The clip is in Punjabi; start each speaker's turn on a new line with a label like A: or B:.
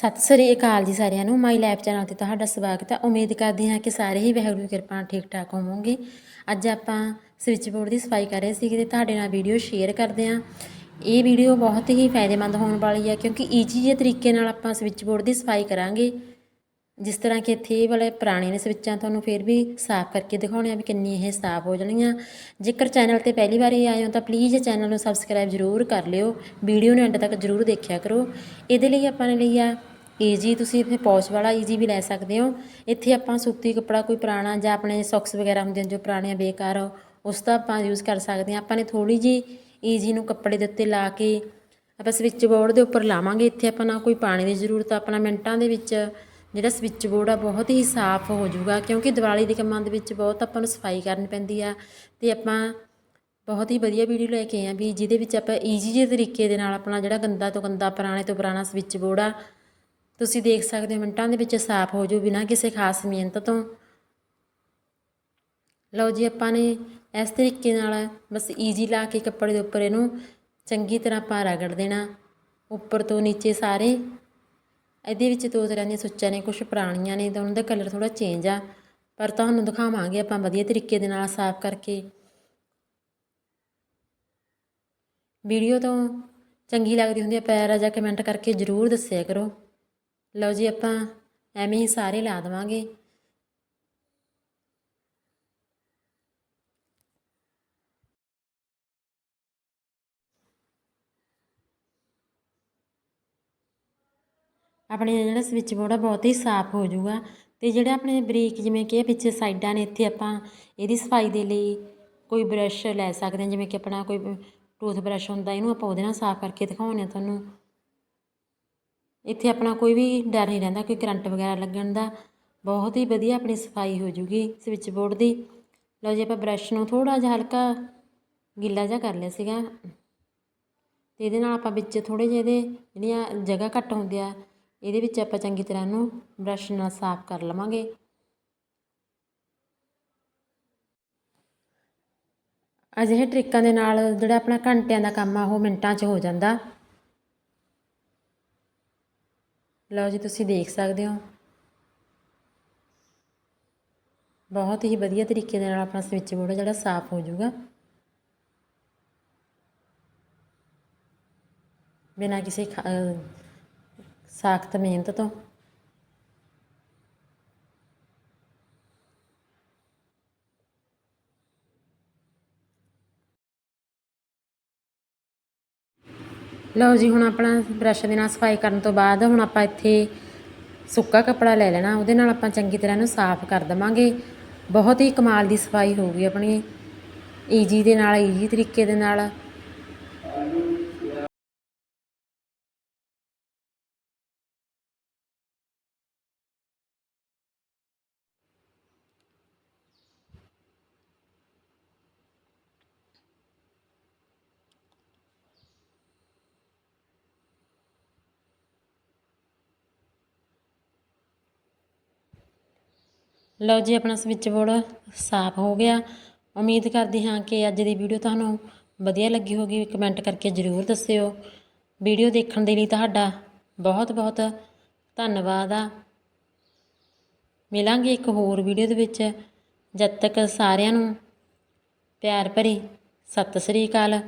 A: ਸਤਿ ਸ੍ਰੀ ਅਕਾਲ ਜੀ ਸਾਰਿਆਂ ਨੂੰ, ਮਾਈ ਲਾਈਫ ਚੈਨਲ ਤੇ ਤੁਹਾਡਾ ਸਵਾਗਤ ਹੈ। ਉਮੀਦ ਕਰਦੇ ਹਾਂ ਕਿ ਸਾਰੇ ਹੀ ਵਾਹਿਗੁਰੂ ਦੀ ਕਿਰਪਾ ਨਾਲ ਠੀਕ ਠਾਕ ਹੋਵੋਗੇ। ਅੱਜ ਆਪਾਂ ਸਵਿਚ ਬੋਰਡ ਦੀ ਸਫ਼ਾਈ ਕਰ ਰਹੇ ਸੀਗੇ ਤੇ ਤੁਹਾਡੇ ਨਾਲ ਵੀਡੀਓ ਸ਼ੇਅਰ ਕਰਦੇ ਹਾਂ। ਇਹ ਵੀਡੀਓ ਬਹੁਤ ਹੀ ਫਾਇਦੇਮੰਦ ਹੋਣ ਵਾਲੀ ਹੈ ਕਿਉਂਕਿ ਈਜੀ ਜਿਹੇ ਤਰੀਕੇ ਨਾਲ ਆਪਾਂ ਸਵਿਚ ਬੋਰਡ ਦੀ ਸਫ਼ਾਈ ਕਰਾਂਗੇ। ਜਿਸ ਤਰ੍ਹਾਂ ਕਿ ਇੱਥੇ ਇਹ ਵਾਲੇ ਪੁਰਾਣੇ ਨੇ ਸਵਿੱਚਾਂ ਤੁਹਾਨੂੰ ਫਿਰ ਵੀ ਸਾਫ਼ ਕਰਕੇ ਦਿਖਾਉਣੇ ਆ ਵੀ ਕਿੰਨੀ ਇਹ ਸਾਫ਼ ਹੋ ਜਾਣਗੀਆਂ। ਜੇਕਰ ਚੈਨਲ ਤੇ ਪਹਿਲੀ ਵਾਰੀ ਆਏ ਹੋ ਤਾਂ ਪਲੀਜ਼ ਚੈਨਲ ਨੂੰ ਸਬਸਕ੍ਰਾਈਬ ਜ਼ਰੂਰ ਕਰ ਲਿਓ। ਵੀਡੀਓ ਨੂੰ ਐਂਡ ਤੱਕ ਜ਼ਰੂਰ ਦੇਖਿਆ ਕਰੋ। ਇਹਦੇ ਲਈ ਆਪਾਂ ਨੇ ਲਈ ਆ ਈਜੀ ਤੁਸੀਂ ਇੱਥੇ ਪੌਚ ਵਾਲਾ ਈਜੀ ਵੀ ਲੈ ਸਕਦੇ ਹੋ। ਇੱਥੇ ਆਪਾਂ ਸੂਤੀ ਕੱਪੜਾ ਕੋਈ ਪੁਰਾਣਾ ਜਾਂ ਆਪਣੇ ਸੌਕਸ ਵਗੈਰਾ ਹੁੰਦੇ ਨੇ ਜੋ ਪੁਰਾਣੇ ਬੇਕਾਰ ਉਸ ਦਾ ਆਪਾਂ ਯੂਜ਼ ਕਰ ਸਕਦੇ ਹਾਂ। ਆਪਾਂ ਨੇ ਥੋੜੀ ਜੀ ਈਜੀ ਨੂੰ ਕੱਪੜੇ ਦੇ ਉੱਤੇ ਲਾ ਕੇ ਆਪਾਂ ਸਵਿਚ ਬੋਰਡ ਦੇ ਉੱਪਰ ਲਾਵਾਂਗੇ। ਇੱਥੇ ਆਪਾਂ ਨਾ ਕੋਈ ਪਾਣੀ ਦੀ ਜ਼ਰੂਰਤ ਆਪਣਾ ਮਿੰਟਾਂ ਦੇ ਵਿੱਚ ਜਿਹੜਾ ਸਵਿਚ ਬੋਰਡ ਆ, ਬਹੁਤ ਹੀ ਸਾਫ਼ ਹੋ ਜਾਊਗਾ। ਕਿਉਂਕਿ ਦੀਵਾਲੀ ਦੇ ਕੰਮਾਂ ਦੇ ਵਿੱਚ ਬਹੁਤ ਆਪਾਂ ਨੂੰ ਸਫ਼ਾਈ ਕਰਨੀ ਪੈਂਦੀ ਆ ਤੇ ਆਪਾਂ ਬਹੁਤ ਹੀ ਵਧੀਆ ਵੀਡੀਓ ਲੈ ਕੇ ਆਏ ਆ ਵੀ ਜਿਹਦੇ ਵਿੱਚ ਆਪਾਂ ਈਜੀ ਜਿਹੇ ਤਰੀਕੇ ਦੇ ਨਾਲ ਆਪਣਾ ਜਿਹੜਾ ਗੰਦਾ ਤੋਂ ਗੰਦਾ, ਪੁਰਾਣੇ ਤੋਂ ਪੁਰਾਣਾ ਸਵਿਚ ਬੋਰਡ ਆ ਤੁਸੀਂ ਦੇਖ ਸਕਦੇ ਹੋ ਮਿੰਟਾਂ ਦੇ ਵਿੱਚ ਸਾਫ਼ ਹੋ ਜਾਊ ਬਿਨਾਂ ਕਿਸੇ ਖਾਸ ਮਿਹਨਤ ਤੋਂ। ਲਓ ਜੀ, ਆਪਾਂ ਨੇ ਇਸ ਤਰੀਕੇ ਨਾਲ ਬਸ ਈਜੀ ਲਾ ਕੇ ਕੱਪੜੇ ਦੇ ਉੱਪਰ ਇਹਨੂੰ ਚੰਗੀ ਤਰ੍ਹਾਂ ਆਪਾਂ ਰਗੜ ਦੇਣਾ। ਉੱਪਰ ਤੋਂ ਨੀਚੇ ਸਾਰੇ। ਇਹਦੇ ਵਿੱਚ ਦੋ ਤਰ੍ਹਾਂ ਦੀਆਂ ਸੁੱਚਾਂ ਨੇ ਕੁਝ ਪੁਰਾਣੀਆਂ ਨੇ ਤਾਂ ਉਹਨਾਂ ਦਾ ਕਲਰ ਥੋੜਾ ਚੇਂਜ ਆ। ਪਰ ਤੁਹਾਨੂੰ ਦਿਖਾਵਾਂਗੇ ਆਪਾਂ ਵਧੀਆ ਤਰੀਕੇ ਦੇ ਨਾਲ ਸਾਫ਼ ਕਰਕੇ। ਵੀਡੀਓ ਤੋਂ ਚੰਗੀ ਲੱਗਦੀ ਹੁੰਦੀ ਹੈ ਪਿਆਰਾ ਜਾਂ ਕਮੈਂਟ ਕਰਕੇ ਜ਼ਰੂਰ ਦੱਸਿਆ ਕਰੋ। ਲਓ ਜੀ ਆਪਾਂ ਐਵੇਂ ਹੀ ਸਾਰੇ ਲਾ ਦੇਵਾਂਗੇ। ਆਪਣੇ ਜਿਹੜਾ ਸਵਿਚ ਬੋਰਡ ਆ, ਬਹੁਤ ਹੀ ਸਾਫ਼ ਹੋ ਜਾਊਗਾ ਤੇ ਜਿਹੜੇ ਆਪਣੇ ਬਰੀਕ ਜਿਵੇਂ ਕਿ ਪਿੱਛੇ ਸਾਈਡਾਂ ਨੇ, ਇੱਥੇ ਆਪਾਂ ਇਹਦੀ ਸਫ਼ਾਈ ਦੇ ਲਈ ਕੋਈ ਬ੍ਰਸ਼ ਲੈ ਸਕਦੇ ਹਾਂ। ਜਿਵੇਂ ਕਿ ਆਪਣਾ ਕੋਈ ਟੂਥ ਬ੍ਰਸ਼ ਹੁੰਦਾ, ਇਹਨੂੰ ਆਪਾਂ ਉਹਦੇ ਨਾਲ ਸਾਫ਼ ਕਰਕੇ ਦਿਖਾਉਂਦੇ ਹਾਂ ਤੁਹਾਨੂੰ। ਇੱਥੇ ਆਪਣਾ ਕੋਈ ਵੀ ਡਰ ਨਹੀਂ ਰਹਿੰਦਾ, ਕੋਈ ਕਰੰਟ ਵਗੈਰਾ ਲੱਗਣ ਦਾ। ਬਹੁਤ ਹੀ ਵਧੀਆ ਆਪਣੀ ਸਫ਼ਾਈ ਹੋ ਜੂਗੀ ਸਵਿਚ ਬੋਰਡ ਦੀ। ਲਓ ਜੀ, ਆਪਾਂ ਬ੍ਰਸ਼ ਨੂੰ ਥੋੜਾ ਜਿਹਾ ਹਲਕਾ ਗਿੱਲਾ ਜਿਹਾ ਕਰ ਲਿਆ ਸੀਗਾ। ਤੇ ਇਹਦੇ ਨਾਲ ਆਪਾਂ ਵਿੱਚ ਥੋੜੇ ਜਿਹੇ ਇਹਦੇ ਜਿਹੜੀਆਂ ਜਗ੍ਹਾ ਘੱਟ ਹੁੰਦੀ ਆ, ਇਹਦੇ ਵਿੱਚ ਆਪਾਂ ਚੰਗੀ ਤਰ੍ਹਾਂ ਇਹਨੂੰ ਬ੍ਰਸ਼ ਨਾਲ ਸਾਫ਼ ਕਰ ਲਵਾਂਗੇ। ਅਜਿਹੇ ਟ੍ਰਿਕਾਂ ਦੇ ਨਾਲ ਜਿਹੜਾ ਆਪਣਾ ਘੰਟਿਆਂ ਦਾ ਕੰਮ ਆ, ਉਹ ਮਿੰਟਾਂ 'ਚ ਹੋ ਜਾਂਦਾ। ਲਓ ਜੀ, ਤੁਸੀਂ ਦੇਖ ਸਕਦੇ ਹੋ। ਬਹੁਤ ਹੀ ਵਧੀਆ ਤਰੀਕੇ ਦੇ ਨਾਲ ਆਪਣਾ ਸਵਿਚ ਬੋਰਡ ਜਿਹੜਾ ਸਾਫ਼ ਹੋ ਜਾਊਗਾ। ਬਿਨਾਂ ਕਿਸੇ ਸਾਖਤ ਮਿਹਨਤ ਤੋਂ। ਲਓ ਜੀ, ਹੁਣ ਆਪਣਾ ਬ੍ਰਸ਼ ਦੇ ਨਾਲ ਸਫ਼ਾਈ ਕਰਨ ਤੋਂ ਬਾਅਦ ਹੁਣ ਆਪਾਂ ਇੱਥੇ ਸੁੱਕਾ ਕੱਪੜਾ ਲੈ ਲੈਣਾ। ਉਹਦੇ ਨਾਲ ਆਪਾਂ ਚੰਗੀ ਤਰ੍ਹਾਂ ਇਹਨੂੰ ਸਾਫ਼ ਕਰ ਦਵਾਂਗੇ। ਬਹੁਤ ਹੀ ਕਮਾਲ ਦੀ ਸਫ਼ਾਈ ਹੋਊਗੀ ਆਪਣੀ। ਈਜੀ ਦੇ ਨਾਲ ਈਜੀ ਤਰੀਕੇ ਦੇ ਨਾਲ। ਲਓ ਜੀ, ਆਪਣਾ ਸਵਿਚ ਬੋਰਡ ਸਾਫ਼ ਹੋ ਗਿਆ। ਉਮੀਦ ਕਰਦੇ ਹਾਂ ਕਿ ਅੱਜ ਦੀ ਵੀਡੀਓ ਤੁਹਾਨੂੰ ਵਧੀਆ ਲੱਗੀ ਹੋਗੀ ਕਮੈਂਟ ਕਰਕੇ ਜ਼ਰੂਰ ਦੱਸਿਓ। ਵੀਡੀਓ ਦੇਖਣ ਦੇ ਲਈ ਤੁਹਾਡਾ ਬਹੁਤ ਬਹੁਤ ਧੰਨਵਾਦ ਆ। ਮਿਲਾਂਗੇ ਇੱਕ ਹੋਰ ਵੀਡੀਓ ਦੇ ਵਿੱਚ। ਜਦ ਤੱਕ ਸਾਰਿਆਂ ਨੂੰ ਪਿਆਰ ਭਰੀ ਸਤਿ ਸ੍ਰੀ ਅਕਾਲ।